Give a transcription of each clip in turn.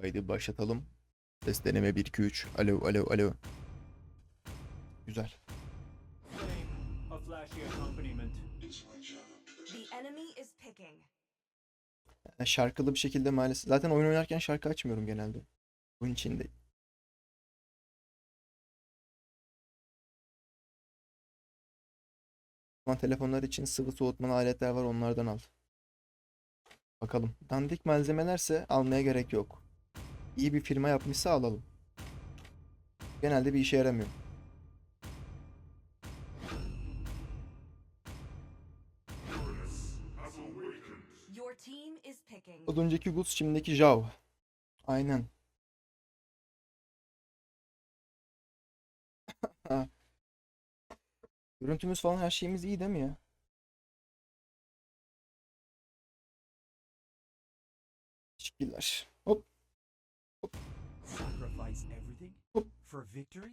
Haydi başlatalım. Ses deneme 1 2 3. Alo alo alo. Güzel. Şarkılı bir şekilde maalesef. Zaten oyun oynarken şarkı açmıyorum genelde. Oyun içinde. Telefonlar için sıvı soğutmalı aletler var onlardan al. Bakalım. Dandik malzemelerse almaya gerek yok. İyi bir firma yapmışsa alalım. Genelde bir işe yaramıyor. Az önceki Gus şimdiki Jav. Aynen. Görüntümüz falan her şeyimiz iyi değil mi ya? Teşekkürler. For victory?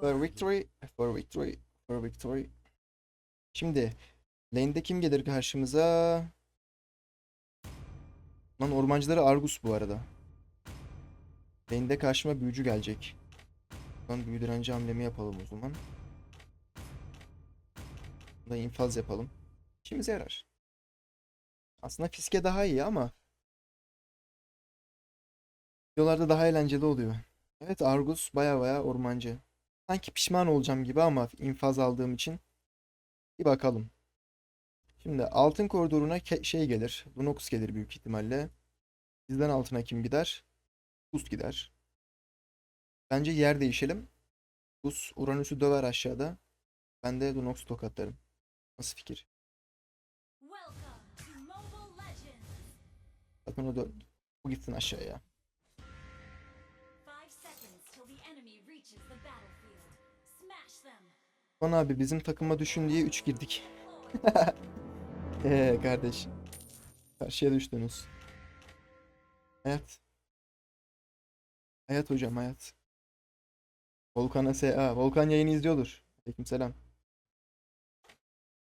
For victory. For victory. For victory. Şimdi lane'de kim gelir karşımıza? Lan ormancıları Argus bu arada. Lane'de karşıma büyücü gelecek. Lan büyü direnci hamlemi yapalım o zaman. Bunda infaz yapalım. İşimize yarar. Aslında fiske daha iyi ama videolarda daha eğlenceli oluyor. Evet Argus baya baya ormancı. Sanki pişman olacağım gibi ama infaz aldığım için. Bir bakalım. Şimdi altın koridoruna şey gelir. Lunox gelir büyük ihtimalle. Bizden altına kim gider? Gus gider. Bence yer değişelim. Gus Uranüs'ü döver aşağıda. Ben de Lunox tokatlarım. Nasıl fikir? Zaten o, dö- o gitsin aşağıya. Son abi bizim takıma düşün diye 3 girdik. Eee kardeş. Karşıya düştünüz. Hayat. Hayat hocam hayat. Volkan'a SA. Volkan yayını izliyordur. Aleykümselam.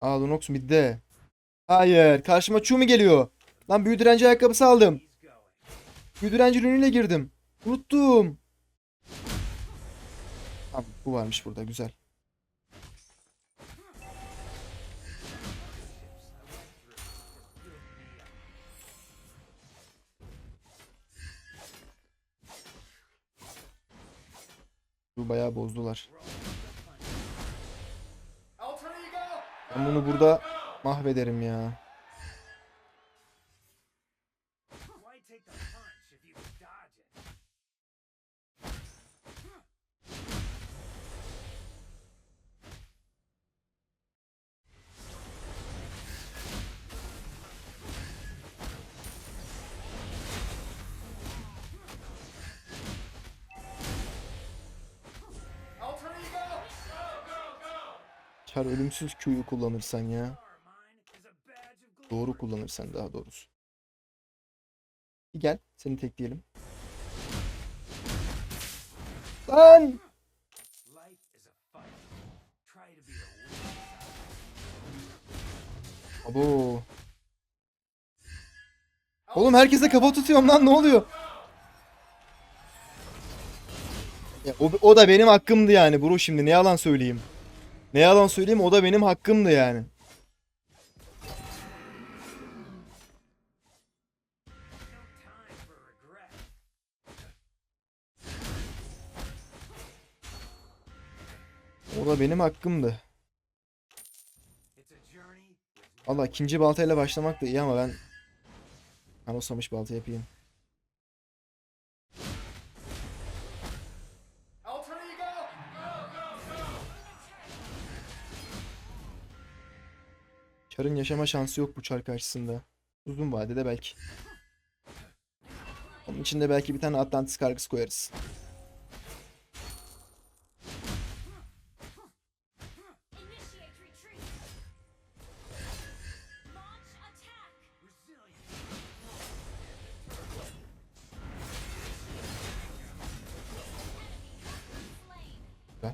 Aa Lunox midde. Hayır. Karşıma Chu mu geliyor? Lan büyü direnci ayakkabısı aldım. Büyü direnci ürünüyle girdim. Unuttum. Tamam bu varmış burada güzel. Bu bayağı bozdular. Ben bunu burada mahvederim ya. Ölümsüz Q'yu kullanırsan ya. Doğru kullanırsan daha doğrusu. Bir gel seni tekleyelim. Lan! Abo. Oğlum herkese kafa tutuyorum lan ne oluyor? Ya, o, o da benim hakkımdı yani bro şimdi ne yalan söyleyeyim. Ne yalan söyleyeyim o da benim hakkımdı yani. O da benim hakkımdı. It's a journey with no Valla ikinci baltayla başlamak da iyi ama ben ben olsamış balta yapayım. Çar'ın yaşama şansı yok bu çar karşısında. Uzun vadede belki. Onun içinde belki bir tane Atlantis kargısı koyarız.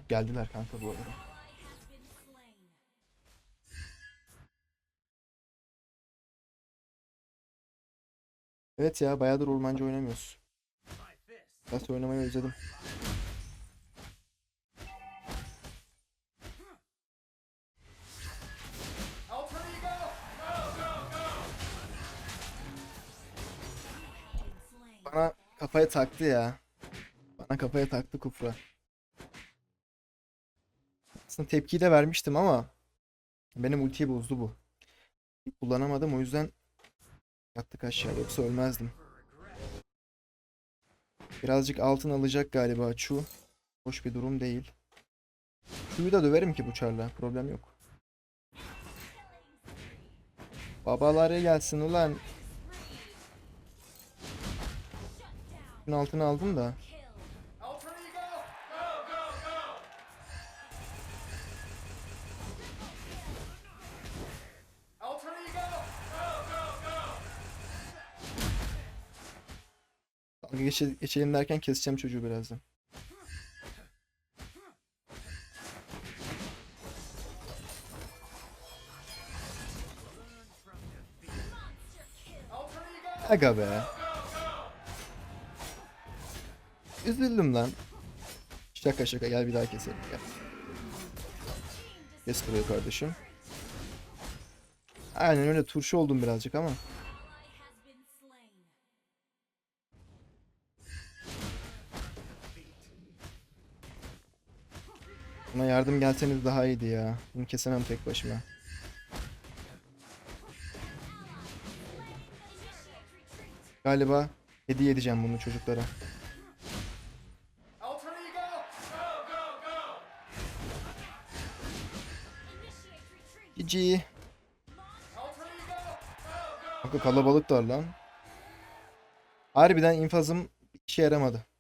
Geldiler kanka bu arada. Evet ya bayağıdır ormancı oynamıyoruz. Bas oynamayı özledim. Bana kafaya taktı ya. Bana kafaya taktı Kufra. Aslında tepkiyi de vermiştim ama benim ultiyi bozdu bu. Kullanamadım o yüzden yattık aşağı yoksa ölmezdim. Birazcık altın alacak galiba Chu. Hoş bir durum değil. Chu'yu da döverim ki bu çarla. Problem yok. Babaları gelsin ulan. Altını aldım da. Geçe- geçelim derken keseceğim çocuğu birazdan. Aga be. Üzüldüm lan. Şaka şaka gel bir daha keselim gel. Kes burayı kardeşim. Aynen öyle turşu oldum birazcık ama. Buna yardım gelseniz daha iyiydi ya. Bunu kesemem tek başıma. Galiba hediye edeceğim bunu çocuklara. GG. Kanka kalabalıklar lan. Harbiden infazım işe yaramadı.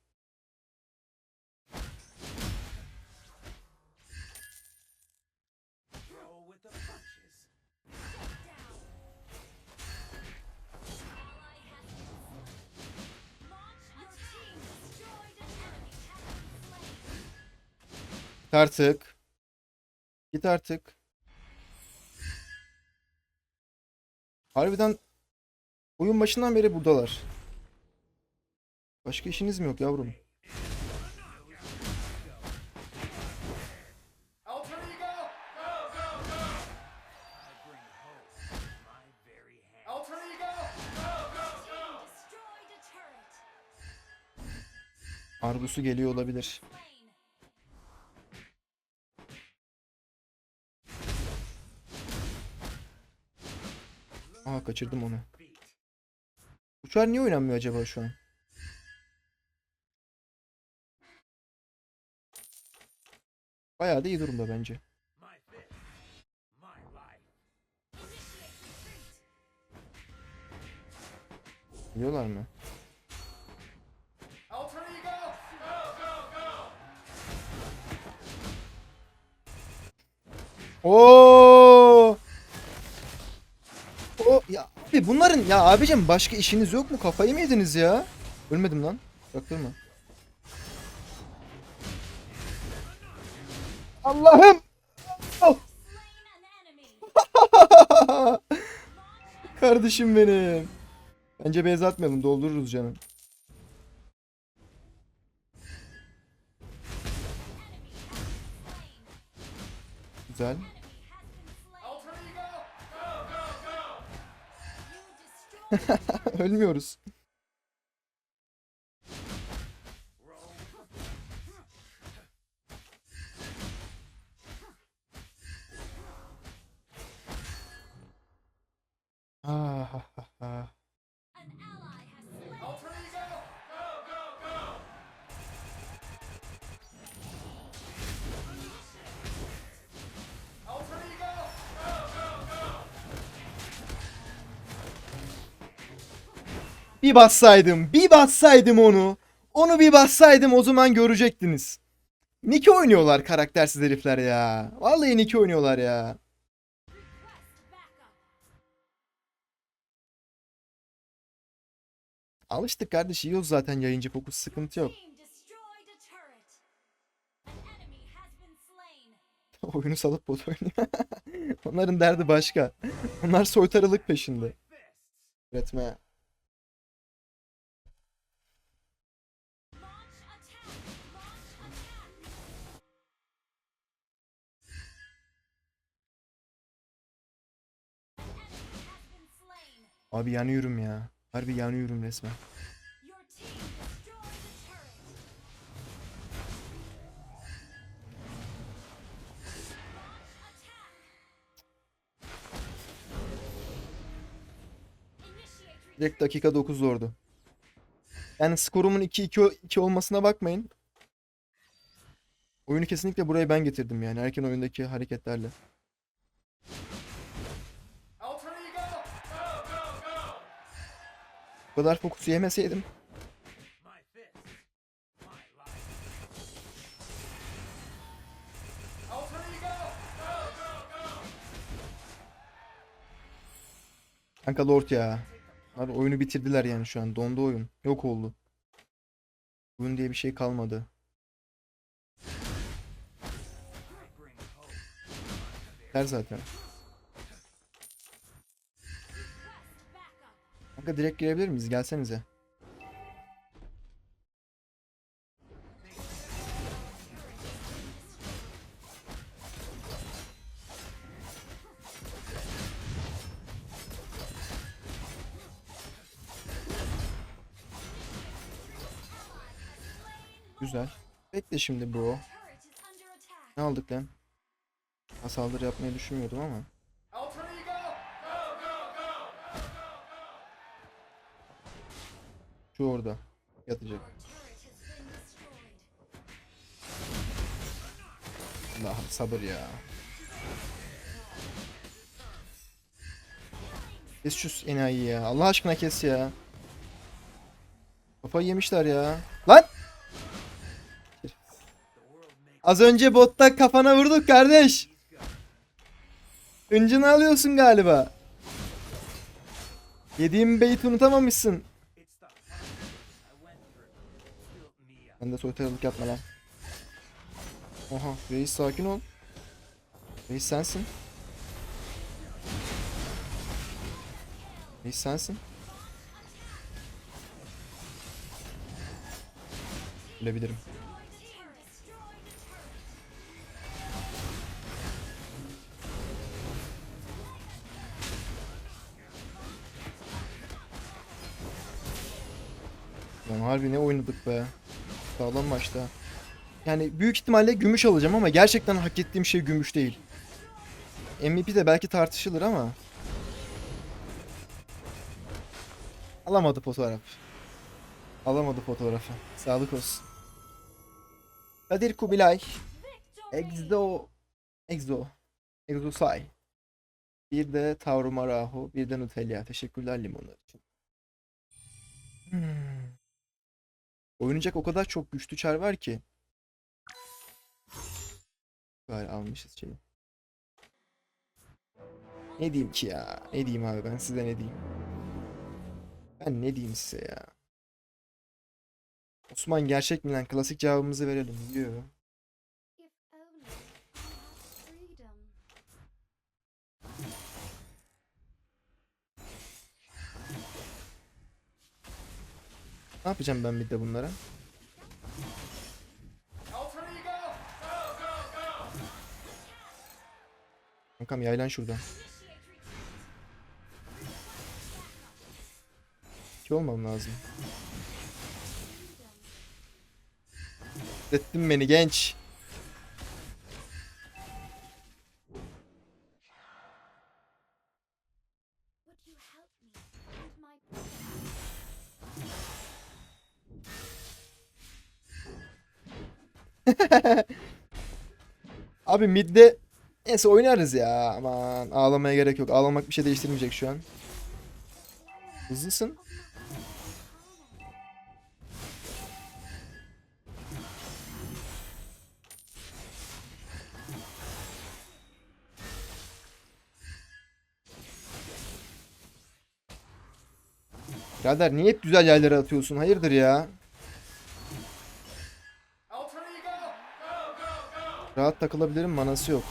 Artık. Git artık. Harbiden oyun başından beri buradalar. Başka işiniz mi yok yavrum? Argus'u geliyor olabilir. Kaçırdım onu. Uçar niye oynanmıyor acaba şu an? Bayağı da iyi durumda bence. Biliyorlar mı? Oo! O ya abi bunların ya abicim başka işiniz yok mu? Kafayı mı yediniz ya? Ölmedim lan. Çaktırma. Allah'ım! Kardeşim benim. Bence beyaz atmayalım doldururuz canım. Güzel. Ölmüyoruz. Ah, ah, ah, Bir bassaydım, bir bassaydım onu. Onu bir bassaydım o zaman görecektiniz. Niki oynuyorlar karaktersiz herifler ya. Vallahi Niki oynuyorlar ya. Alıştık kardeş yiyoruz zaten yayıncı fokus sıkıntı yok. Oyunu salıp bot oynuyor. Onların derdi başka. Onlar soytarılık peşinde. Üretme. Abi yanıyorum ya. Harbi yanıyorum resmen. Direkt dakika 9 zordu. Yani skorumun 2-2 olmasına bakmayın. Oyunu kesinlikle buraya ben getirdim yani erken oyundaki hareketlerle. Bu kadar fokusu yemeseydim. Kanka Lord ya. Abi oyunu bitirdiler yani şu an. Dondu oyun. Yok oldu. Oyun diye bir şey kalmadı. Ter zaten. Kanka direkt girebilir miyiz? Gelsenize. Güzel. Bekle şimdi bro. Ne aldık lan? Ha, saldırı yapmayı düşünmüyordum ama. Şu orada. Yatacak. Allah'ım sabır ya. Kes şu enayi ya. Allah aşkına kes ya. Kafayı yemişler ya. Lan! Az önce botta kafana vurduk kardeş. Öncünü alıyorsun galiba. Yediğim beyti unutamamışsın. Ben de soytarılık yapma lan. Oha reis sakin ol. Reis sensin. Reis sensin. Ölebilirim. Lan harbi ne oynadık be. Sağlam maçta. Yani büyük ihtimalle gümüş alacağım ama gerçekten hak ettiğim şey gümüş değil. MVP de belki tartışılır ama. Alamadı fotoğraf. Alamadı fotoğrafı. Sağlık olsun. Kadir Kubilay. Victory. Exo. Exo. Exosay. Bir de Tauro Maraho. Bir de Nutella. Teşekkürler limonlar için. Hmm. Oynayacak o kadar çok güçlü çar var ki. Gayet almışız şeyi. Ne diyeyim ki ya? Ne diyeyim abi ben size ne diyeyim? Ben ne diyeyim size ya? Osman gerçek mi lan? Klasik cevabımızı verelim diyor. Ne yapacağım ben bir de bunlara? Kankam yaylan şuradan. İki olmam lazım. Ettin beni genç. Abi midde neyse oynarız ya. Aman ağlamaya gerek yok. Ağlamak bir şey değiştirmeyecek şu an. Hızlısın. Birader niye hep güzel yerlere atıyorsun? Hayırdır ya? Rahat takılabilirim manası yok.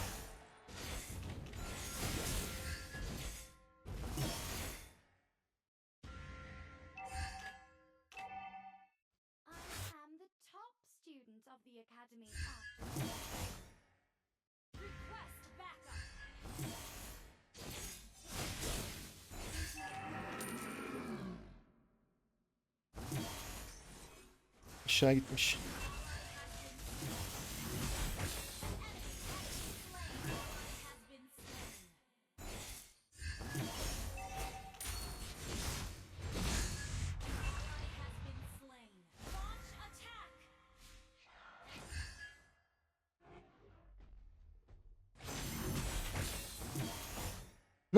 Aşağı gitmiş.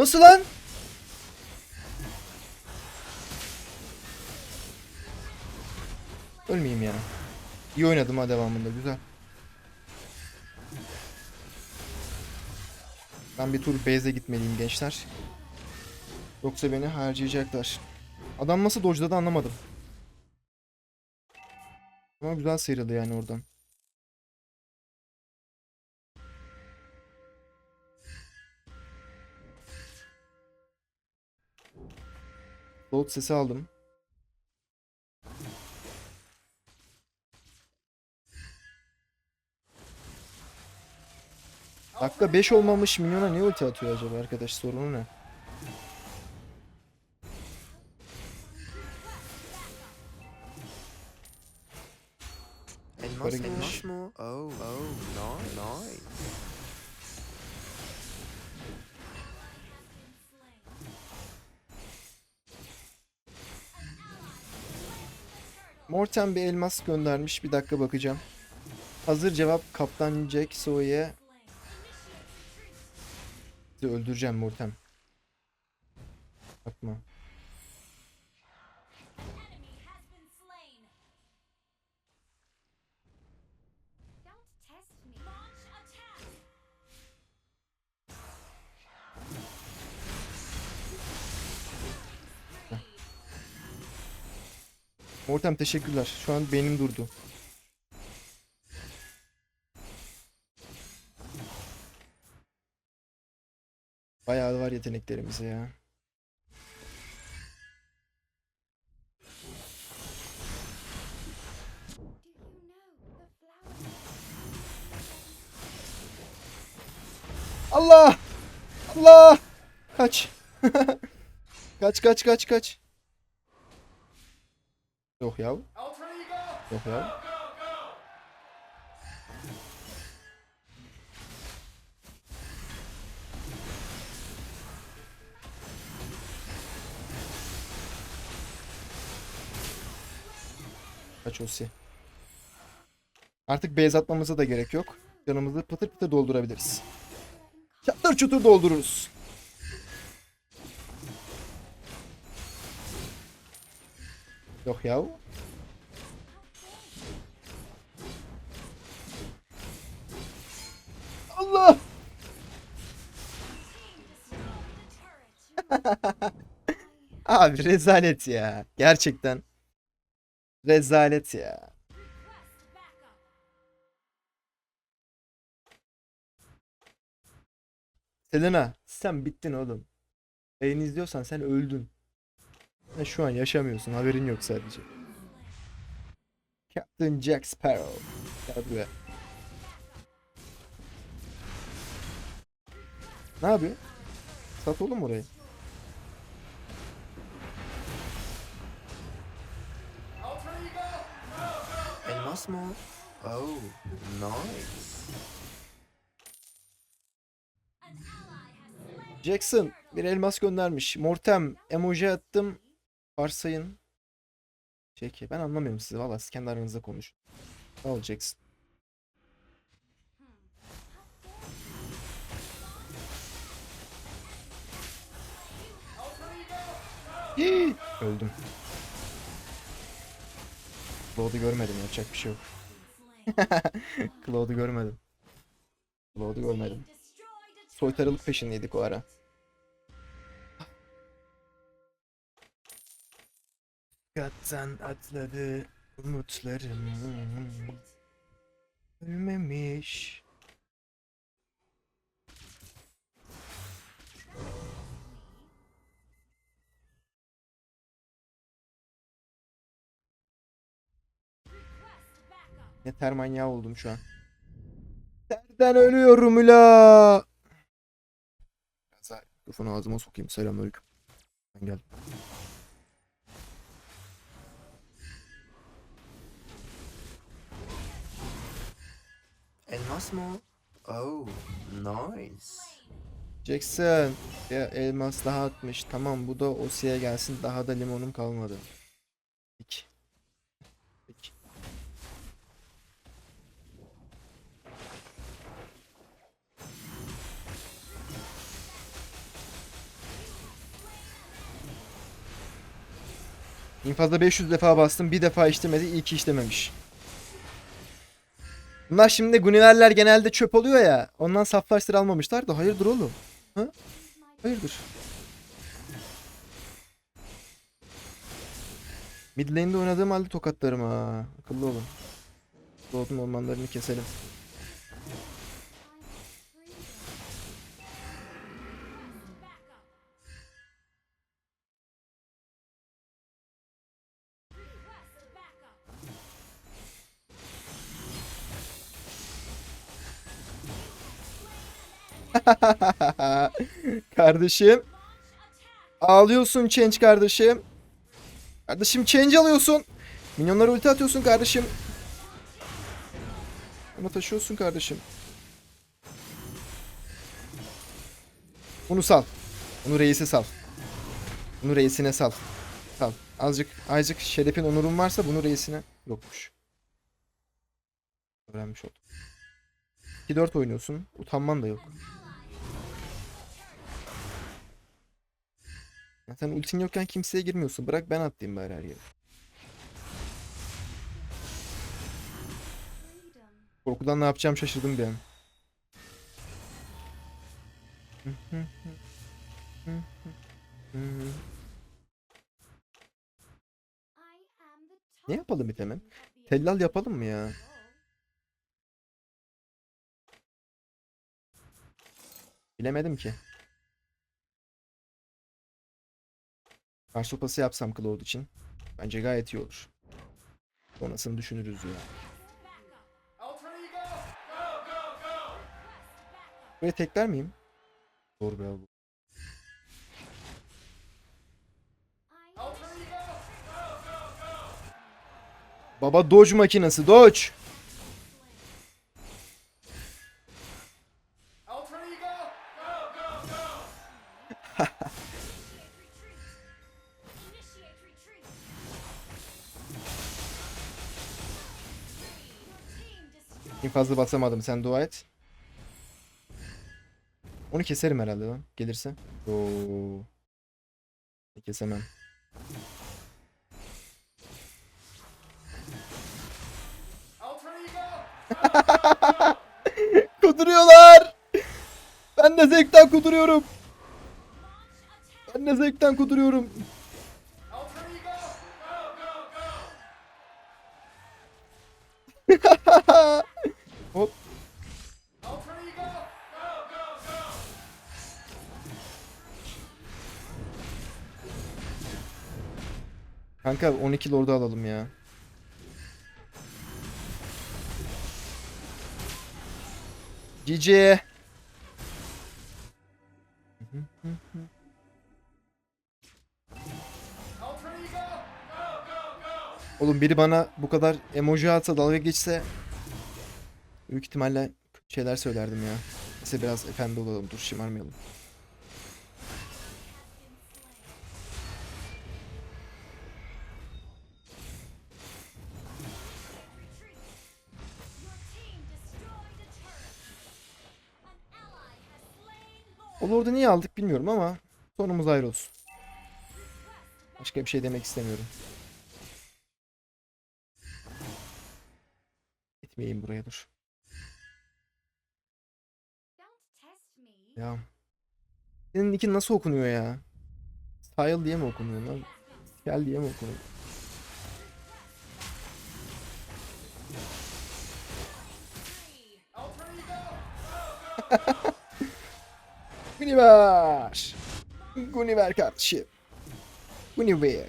Nasıl lan? Ölmeyeyim ya. İyi oynadım ha devamında güzel. Ben bir tur base'e gitmeliyim gençler. Yoksa beni harcayacaklar. Adam nasıl dodge'ladı anlamadım. Ama güzel sıyrıldı yani oradan. Load sesi aldım. Dakika 5 olmamış minyona niye ulti atıyor acaba arkadaş sorunu ne? Morten bir elmas göndermiş. Bir dakika bakacağım. Hazır cevap Kaptan Jack Soy'e Sizi öldüreceğim Morten. Yapma. Mortem teşekkürler. Şu an beynim durdu. Bayağı var yeteneklerimize ya. Allah! Allah! Kaç. kaç kaç kaç kaç. Yok ya. Yok ya. Kaç olsi. Artık beyaz atmamıza da gerek yok. Canımızı pıtır pıtır doldurabiliriz. Çatır çutur doldururuz. Yok ya. Allah! Abi rezalet ya. Gerçekten. Rezalet ya. Selena sen bittin oğlum. Yayını izliyorsan sen öldün. Sen şu an yaşamıyorsun haberin yok sadece. Captain Jack Sparrow. Gel buraya. Ne yapıyor? Sat oğlum orayı. Elmas mı? o? Oh, nice. Jackson bir elmas göndermiş. Mortem emoji attım. Varsayın. Çeki. Ben anlamıyorum sizi. Valla siz kendi aranızda konuşun. Ne? Hii, Öldüm. Claude'u görmedim. Yapacak bir şey yok. Claude'u görmedim. Claude'u görmedim. Soytarılık peşindeydik o ara. Kattan atladı umutlarım. Ölmemiş. Ne ter manyağı oldum şu an. Terden ölüyorum ula. Mikrofonu ağzıma sokayım. Selamünaleyküm. Ben geldim. Elmas mı? Oh, nice. Jackson. Ya elmas daha atmış. Tamam bu da Osi'ye gelsin. Daha da limonum kalmadı. Peki. Peki. İnfazda 500 defa bastım. Bir defa işlemedi. iyi işlememiş. Bunlar şimdi Guinevere genelde çöp oluyor ya. Ondan saflaştır almamışlar da hayırdır oğlum? My Hayırdır? Mid lane'de oynadığım halde tokatlarım ha. Akıllı olun. Doğdum ormanlarını keselim. kardeşim. Ağlıyorsun change kardeşim. Kardeşim change alıyorsun. Minyonlara ulti atıyorsun kardeşim. Ama taşıyorsun kardeşim. Bunu sal. Bunu reise sal. Bunu reisine sal. Sal. Azıcık, azıcık şerefin onurun varsa bunu reisine yokmuş. Öğrenmiş oldum. 2-4 oynuyorsun. Utanman da yok. Ya sen ultin yokken kimseye girmiyorsun. Bırak ben atlayayım bari her yere. Korkudan ne yapacağım şaşırdım bir an. Ne yapalım of the Tellal yapalım mı ya? Bilemedim ki. Kar sopası yapsam Cloud için. Bence gayet iyi olur. Sonrasını düşünürüz ya. Buraya tekler miyim? Doğru be bu. I am Baba Doge makinesi Doge. En fazla basamadım sen dua et. Onu keserim herhalde lan gelirse. Oo. Kesemem. Kuduruyorlar. Ben de zevkten kuduruyorum. Ben de zevkten kuduruyorum. Kanka 12 lordu alalım ya. GG. Oğlum biri bana bu kadar emoji atsa dalga geçse büyük ihtimalle şeyler söylerdim ya. Neyse biraz efendi olalım dur şımarmayalım. O lordu niye aldık bilmiyorum ama sonumuz ayrı olsun. Başka bir şey demek istemiyorum. Gitmeyeyim buraya dur. Ya. Senin nickin nasıl okunuyor ya? Style diye mi okunuyor lan? Gel diye mi okunuyor? Guniver. Guniver kardeşim. Guniver.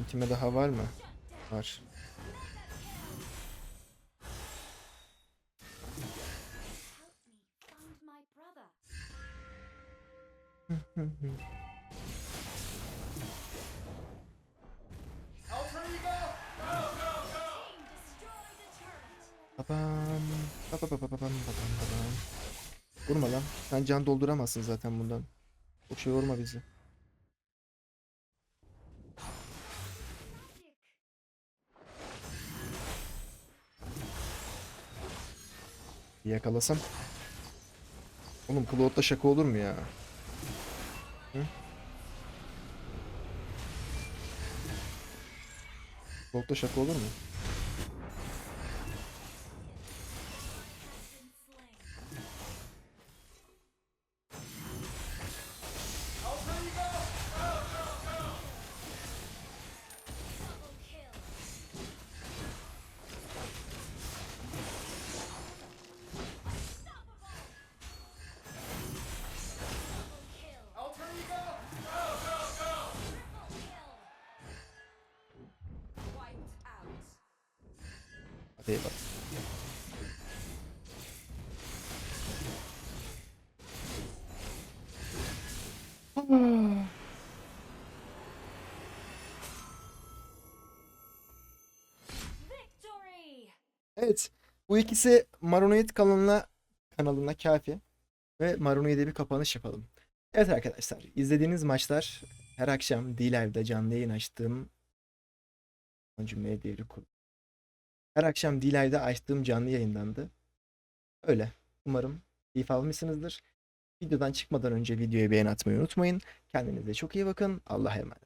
Ultime daha var mı? Var. Vurma lan. Sen can dolduramazsın zaten bundan. Çok şey vurma bizi. Yakalasam. Oğlum Claude'da şaka olur mu ya? Hı? Claude'da şaka olur mu? Eyvallah. Victory! Evet. Bu ikisi Maronoid kanalına kanalına kafi. Ve Maronoid'e bir kapanış yapalım. Evet arkadaşlar. izlediğiniz maçlar her akşam D-Live'da canlı yayın açtığım cümleye devri kur. Her akşam D-Live'da açtığım canlı yayındandı. Öyle. Umarım keyif almışsınızdır. Videodan çıkmadan önce videoya beğen atmayı unutmayın. Kendinize çok iyi bakın. Allah'a emanet.